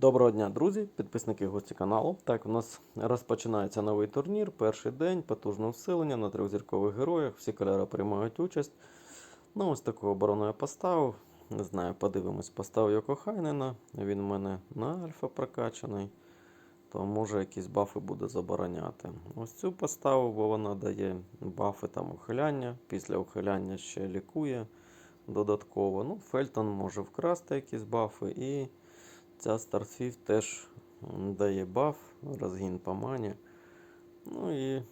Доброго дня, друзі, підписники гості каналу. Так, у нас розпочинається новий турнір. Перший день, потужне всилення на трьохзіркових героях. Всі кольори приймають участь. Ну, ось таку оборону я поставив. Не знаю, подивимось, поставив Йоко Хайнена. Він у мене на альфа прокачаний. То може якісь бафи буде забороняти. Ось цю поставив, бо вона дає бафи там ухиляння. Після ухиляння ще лікує додатково. Ну, Фельтон може вкрасти якісь бафи. І ця Starfield теж дає баф, розгін по мані. Ну і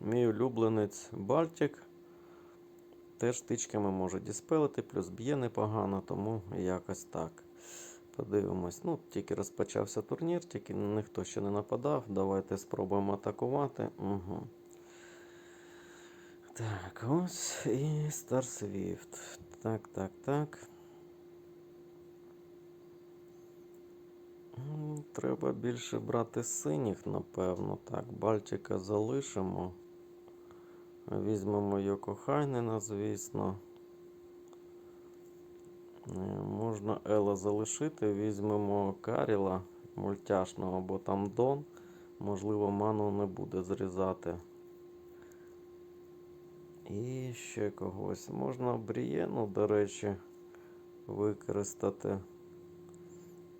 мій улюбленець Бальтик теж тичками може діспелити, плюс б'є непогано, тому якось так. Подивимось. Ну, тільки розпочався турнір, тільки ніхто ще не нападав. Давайте спробуємо атакувати. Угу. Так, ось і Star Swift. Так, так, так. Треба більше брати синіх, напевно. Так, Бальтика залишимо. Візьмемо Йоко Хайнена, звісно. Е, Можна Ела залишити, візьмемо Каріла мультяшного, бо там Дон. Можливо, ману не буде зрізати. І ще когось. Можна Брієну, до речі, використати.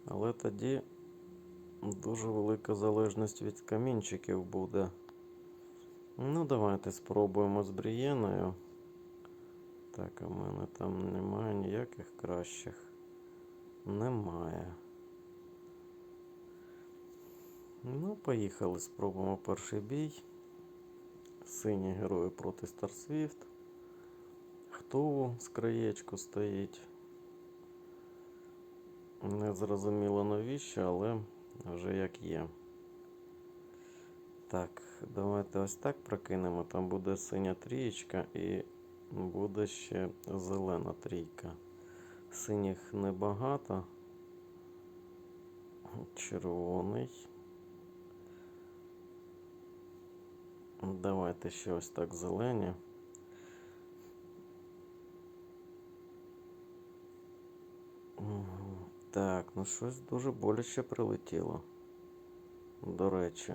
Але тоді дуже велика залежність від камінчиків буде. Ну, давайте спробуємо з Брієною. Так, в мене там немає ніяких кращих. Немає. Ну, поїхали, спробуємо перший бій. Сині герої проти Старсвіфт. Хто з краєчку стоїть? Не зрозуміло навіщо, але вже як є. Так, давайте ось так прокинемо. Там буде синя трієчка і буде ще зелена трійка. Синіх небагато. Червоний. Давайте ще ось так зелені. Так, ну щось дуже боляче прилетіло. До речі.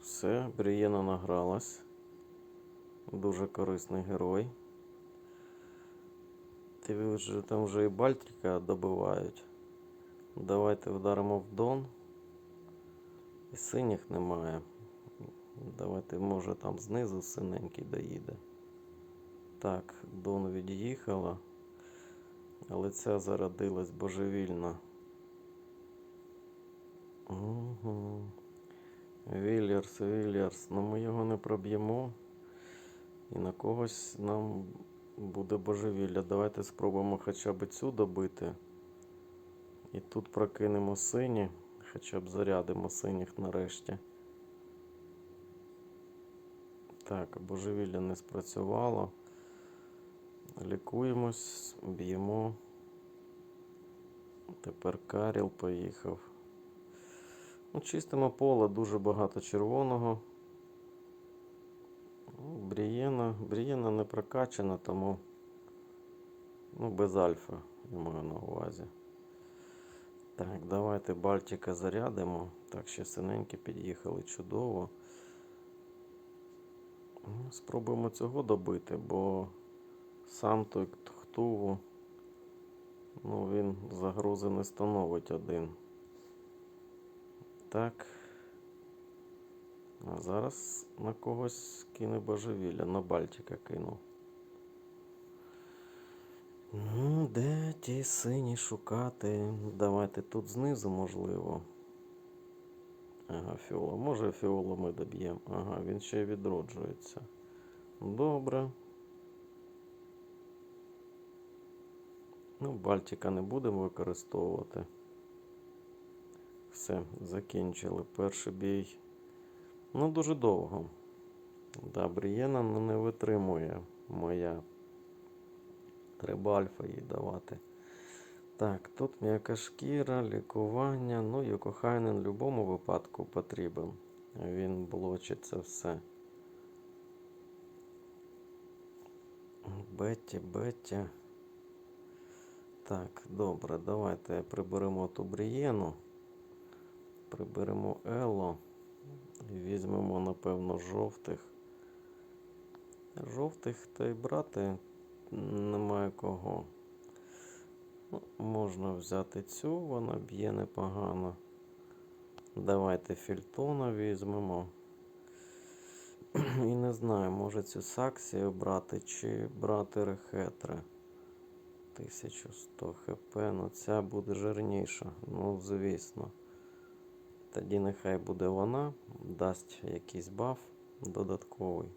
Все, Брієна награлась. Дуже корисний герой. Ти вже там вже і Бальтрика добивають. Давайте вдаримо в Дон. І синіх немає. Давайте, може, там знизу синенький доїде. Так, Дон від'їхала. Але ця зародилась божевільно. Угу. Вільярс, Вільярс. Ну ми його не проб'ємо. І на когось нам буде божевілля. Давайте спробуємо хоча б цю добити. І тут прокинемо сині. Хоча б зарядимо синіх нарешті. Так, божевілля не спрацювало. Лікуємось, б'ємо. Тепер Каріл поїхав. Ну, чистимо поле, дуже багато червоного. Ну, Брієна. Брієна не прокачана, тому ну, без альфа я маю на увазі. Так, давайте Бальтика зарядимо. Так, ще синенькі під'їхали чудово. Ну, Спробуємо цього добити, бо сам той Хтуву, ну він загрози не становить один. Так. А зараз на когось кине божевілля, на Бальтика кинув. Ну, де ті сині шукати? Давайте тут знизу, можливо. Ага, фіола. Може фіолу ми доб'ємо. Ага, він ще й відроджується. Добре. Ну, Бальтика не будемо використовувати. Все, закінчили перший бій. Ну, дуже довго. Да, Брієна не витримує моя. Треба альфа їй давати. Так, тут м'яка шкіра, лікування. Ну, Йокохайнен в будь-якому випадку потрібен. Він блочить це все. Бетті, Бетті. Так, добре, давайте приберемо ту брієну. Приберемо Ело. Візьмемо, напевно, жовтих. Жовтих та й брати немає кого. Ну, можна взяти цю, вона б'є непогано. Давайте Фільтона візьмемо. І не знаю, може цю Саксію брати чи брати Рехетри. 1100 хп, ну ця буде жирніша, ну звісно. Тоді нехай буде вона, дасть якийсь баф додатковий.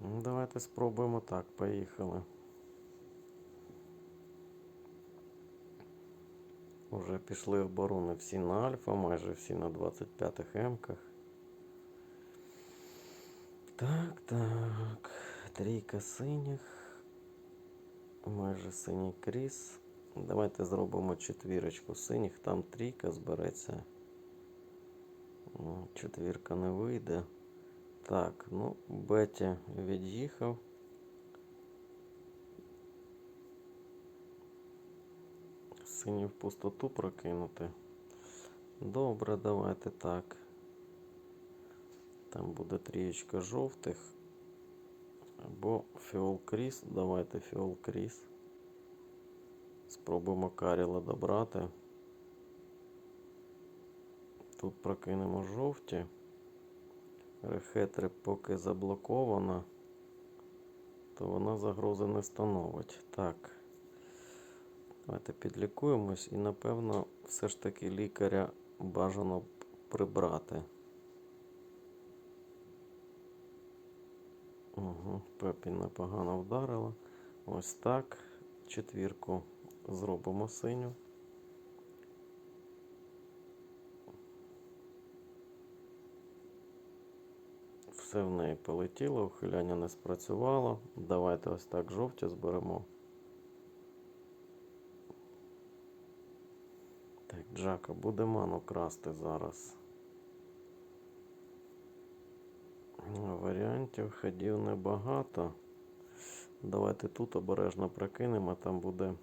Ну, Давайте спробуємо так, поїхали. Уже пішли оборони всі на альфа, майже всі на 25 емках. Так, так. Трійка синіх. Майже синій кріс. Давайте зробимо четвірочку синіх, там трійка збереться. Четвірка не вийде. Так, ну, Беті від'їхав. Синій в пустоту прокинути. Добре, давайте так. Там буде трієчка жовтих. Або фіол кріс. Давайте фіол кріс. Спробуємо каріла добрати. Тут прокинемо жовті. Рехетри поки заблокована, то вона загрози не становить. Так. Давайте підлікуємось і, напевно, все ж таки лікаря бажано прибрати. Угу, Пепі непогано вдарила. Ось так. Четвірку зробимо синю. Все в неї полетіло, ухиляння не спрацювало. Давайте ось так жовті зберемо. Так, Джака, буде ману красти зараз. Варіантів ходів небагато. Давайте тут обережно прокинемо, там буде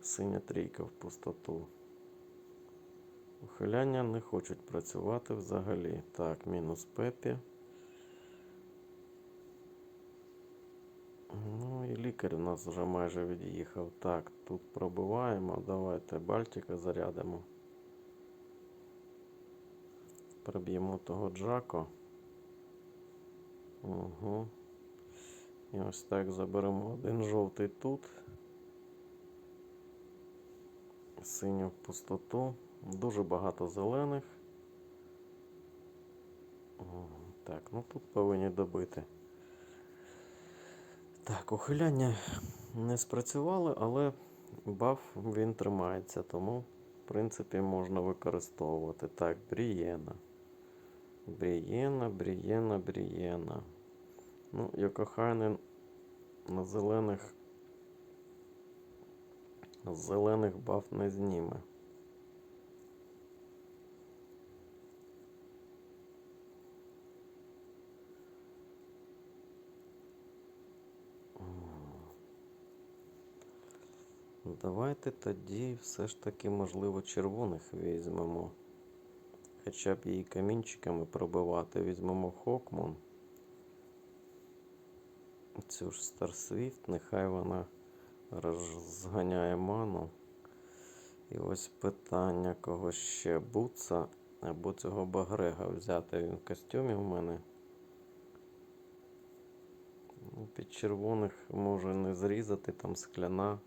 синя трійка в пустоту. Ухиляння не хочуть працювати взагалі. Так, мінус Пепі. Ну і лікар у нас вже майже від'їхав. Так, тут пробиваємо. Давайте Бальтика зарядимо. Приб'ємо того Джако. Угу. І ось так заберемо один жовтий тут. Синю в пустоту. Дуже багато зелених. Так, ну тут повинні добити. Так, ухиляння не спрацювали, але баф він тримається, тому, в принципі, можна використовувати. Так, Брієна. Брієна, Брієна, Брієна. Ну, Йокохайнен на зелених. З зелених баф не зніме. Давайте тоді все ж таки, можливо, червоних візьмемо. Хоча б її камінчиками пробивати. Візьмемо Хокмон. Цю ж Старсвіфт, нехай вона розганяє ману. І ось питання, кого ще Буца або цього Багрега взяти. Він в костюмі в мене. Ну, Під червоних може не зрізати, там скляна.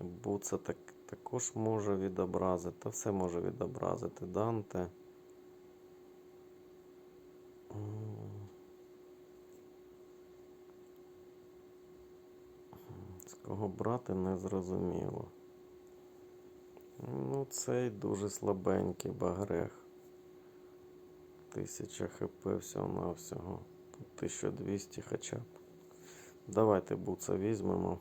Буца так, також може відобразити, та все може відобразити. Данте. М. З кого брати не зрозуміло. Ну, цей дуже слабенький багрех. 1000 хп всього-навсього. Тут 1200 хоча б. Давайте буца візьмемо.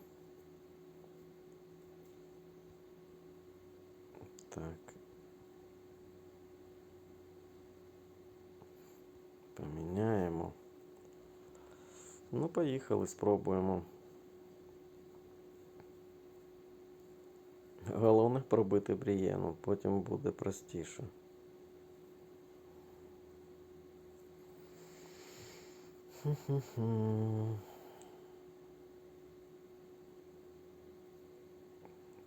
Так. Поміняємо. Ну, поїхали, спробуємо. Головне пробити брієну, потім буде простіше.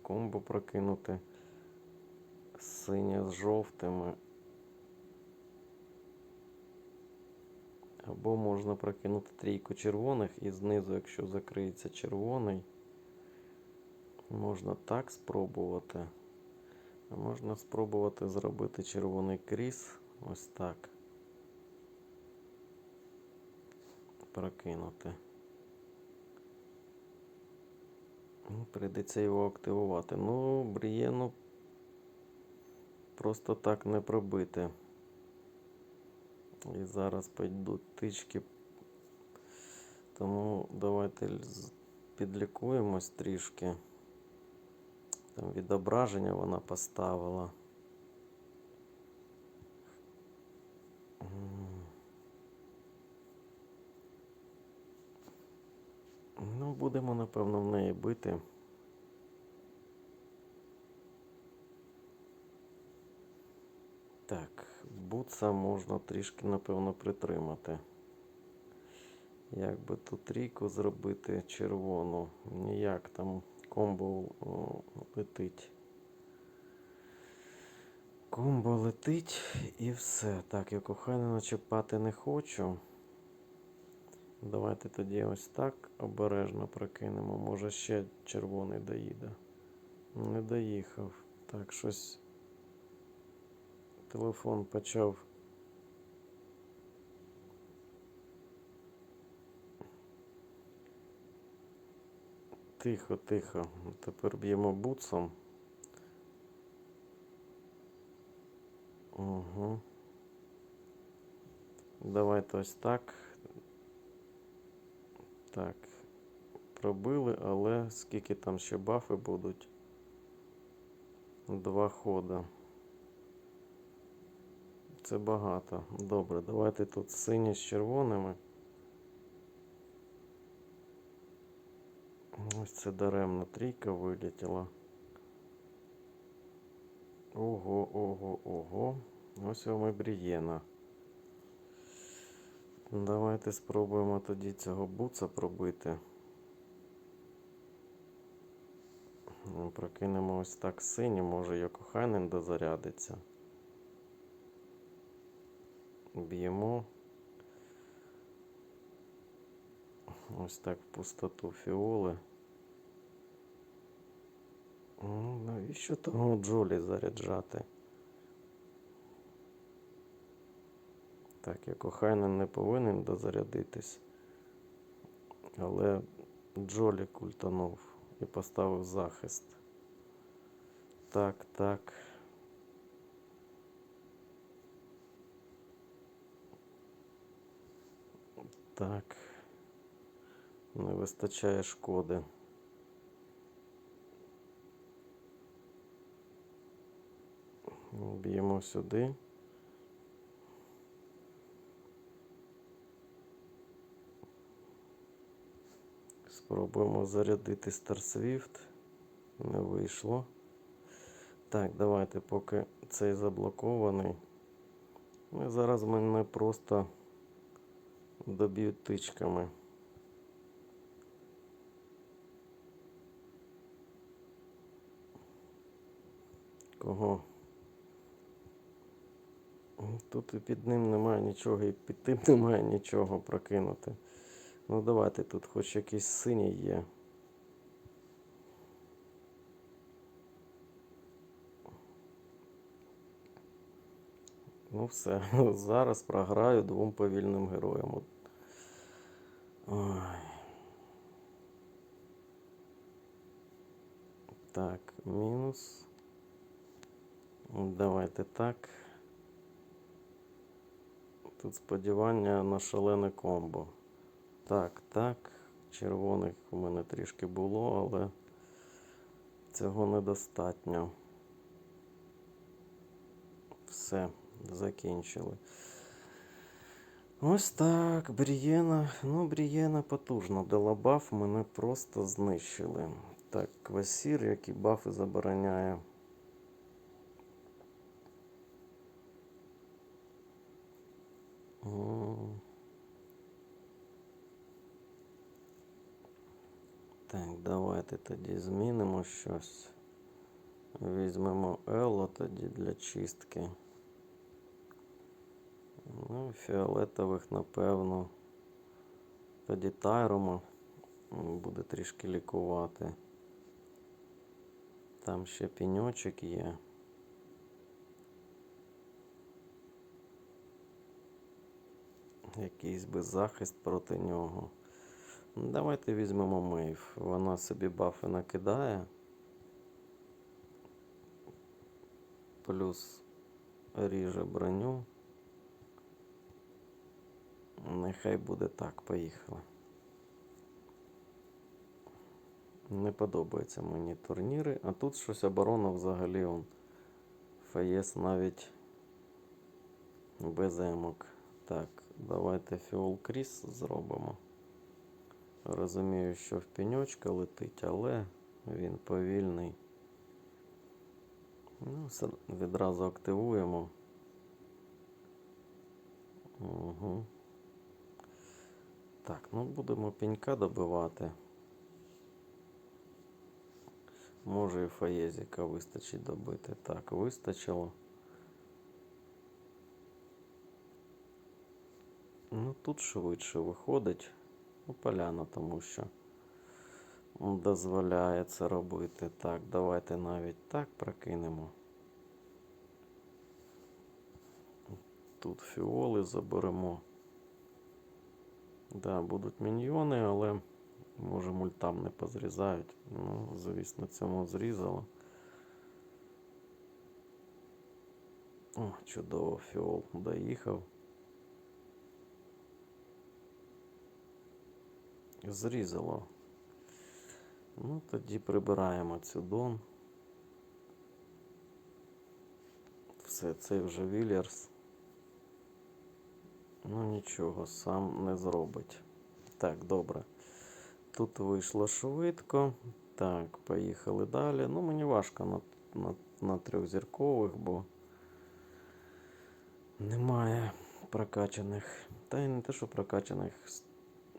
Комбо прокинути синє з жовтими. Або можна прокинути трійку червоних і знизу, якщо закриється червоний, можна так спробувати. Можна спробувати зробити червоний кріс. Ось так. Прокинути. Ну, Прийдеться його активувати. Ну, брієну просто так не пробити. І зараз пойдуть тички. Тому давайте підлікуємось трішки. Там відображення вона поставила. Ну, будемо, напевно, в неї бити. Так, бутса можна трішки, напевно, притримати. Як би тут трійку зробити червону? Ніяк там комбо летить. Комбо летить і все. Так, я кохання начіпати не хочу. Давайте тоді ось так обережно прокинемо. Може ще червоний доїде. Не доїхав. Так, щось. Телефон почав. Тихо, тихо. Тепер б'ємо буцом. Угу. Давайте ось так. Так. Пробили, але скільки там ще бафи будуть? Два хода. Це багато. Добре, давайте тут сині з червоними. Ось це даремно трійка вилетіла. Ого, ого, ого. Ось вам і брієна. Давайте спробуємо тоді цього буца пробити. Ну, Прокинемо ось так синій, може Йокохайнен дозарядиться. Б'ємо. Ось так в пустоту фіоли. Ну, навіщо того Джолі заряджати? Так, я кохайнен не повинен дозарядитись. Але Джолі культанув і поставив захист. Так, так. Так. Не вистачає шкоди. Б'ємо сюди. Спробуємо зарядити Старсвіфт. Не вийшло. Так, давайте, поки цей заблокований. Ну, і зараз мене просто доб'ють тичками. Кого? Тут і під ним немає нічого, і під тим немає нічого прокинути. Ну давайте тут хоч якийсь синій є. Ну все, зараз програю двом повільним героям. Ой. Так, мінус. Давайте так. Тут сподівання на шалене комбо. Так, так. Червоних у мене трішки було, але цього недостатньо. Все, закінчили. Ось так, Брієна. Ну, Брієна потужно дала баф, мене просто знищили. Так, Квасір, який бафи забороняє. Так, давайте тоді змінимо щось. Візьмемо Ело тоді для чистки. Ну, фіолетових, напевно. Тоді Тайрома буде трішки лікувати. Там ще піньочок є. Якийсь би захист проти нього. Ну, Давайте візьмемо Мейв. Вона собі бафи накидає. Плюс ріже броню. Нехай буде так, поїхали. Не подобаються мені турніри. А тут щось оборона взагалі он. ФАЄС навіть без емок. Так, давайте фіол кріс зробимо. Розумію, що в пеньочка летить, але він повільний. Ну, відразу активуємо. Угу. Так, ну будемо пенька добивати. Може і фаєзіка вистачить добити. Так, вистачило. Ну тут швидше виходить. Ну, поляна, тому що дозволяє це робити. Так, давайте навіть так прокинемо. Тут фіоли заберемо. Да, будуть міньйони, але може мультам не позрізають. Ну, звісно, цьому зрізало. О, чудово, фіол доїхав. Зрізало. Ну, тоді прибираємо цю. Все, це вже Вільярс. Ну нічого, сам не зробить. Так, добре. Тут вийшло швидко. Так, поїхали далі. Ну, мені важко на, на, на трьохзіркових, бо немає прокачаних. Та й не те, що прокачаних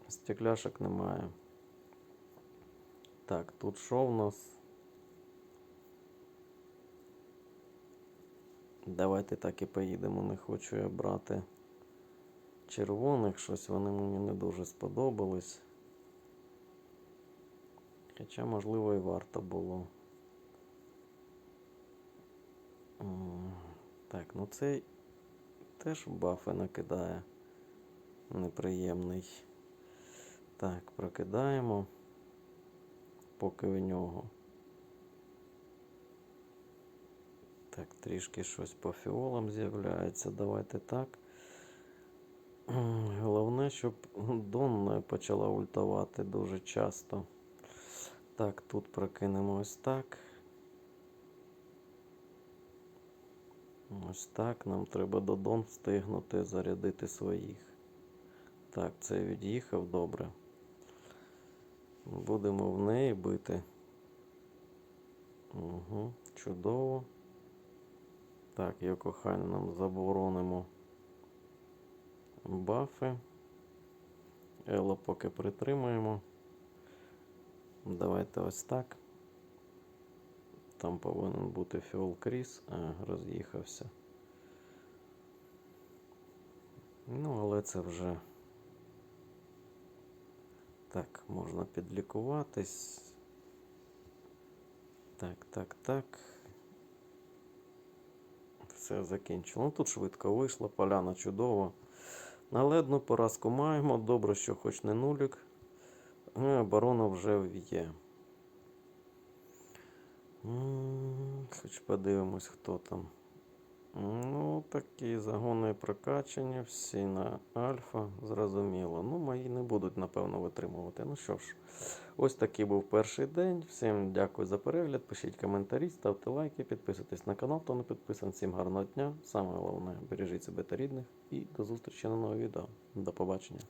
стекляшок немає. Так, тут що в нас? Давайте так і поїдемо. Не хочу я брати червоних, щось вони мені не дуже сподобались. Хоча, можливо, і варто було. Так, ну цей теж бафи накидає. Неприємний. Так, прокидаємо. Поки в нього. Так, трішки щось по фіолам з'являється. Давайте так. Головне, щоб Донна почала ультувати дуже часто. Так, тут прокинемо ось так. Ось так. Нам треба до Дон встигнути зарядити своїх. Так, це від'їхав добре. Будемо в неї бити. Угу, чудово. Так, Йокохань нам заборонимо бафи. Ело поки притримаємо. Давайте ось так. Там повинен бути Фіол Кріс, а роз'їхався. Ну, але це вже так, можна підлікуватись. Так, так, так. Все закінчило. Ну тут швидко вийшло, поляна чудова. Але одну поразку маємо. Добре, що хоч не нулік. Ну, оборона вже є. Хоч подивимось, хто там. Ну, такі загони прокачання, всі на альфа, зрозуміло. Ну, мої не будуть, напевно, витримувати. Ну що ж, ось такий був перший день. Всім дякую за перегляд. Пишіть коментарі, ставте лайки, підписуйтесь на канал, хто не підписаний. Всім гарного дня. Саме головне, бережіть себе та рідних. І до зустрічі на нових відео. До побачення.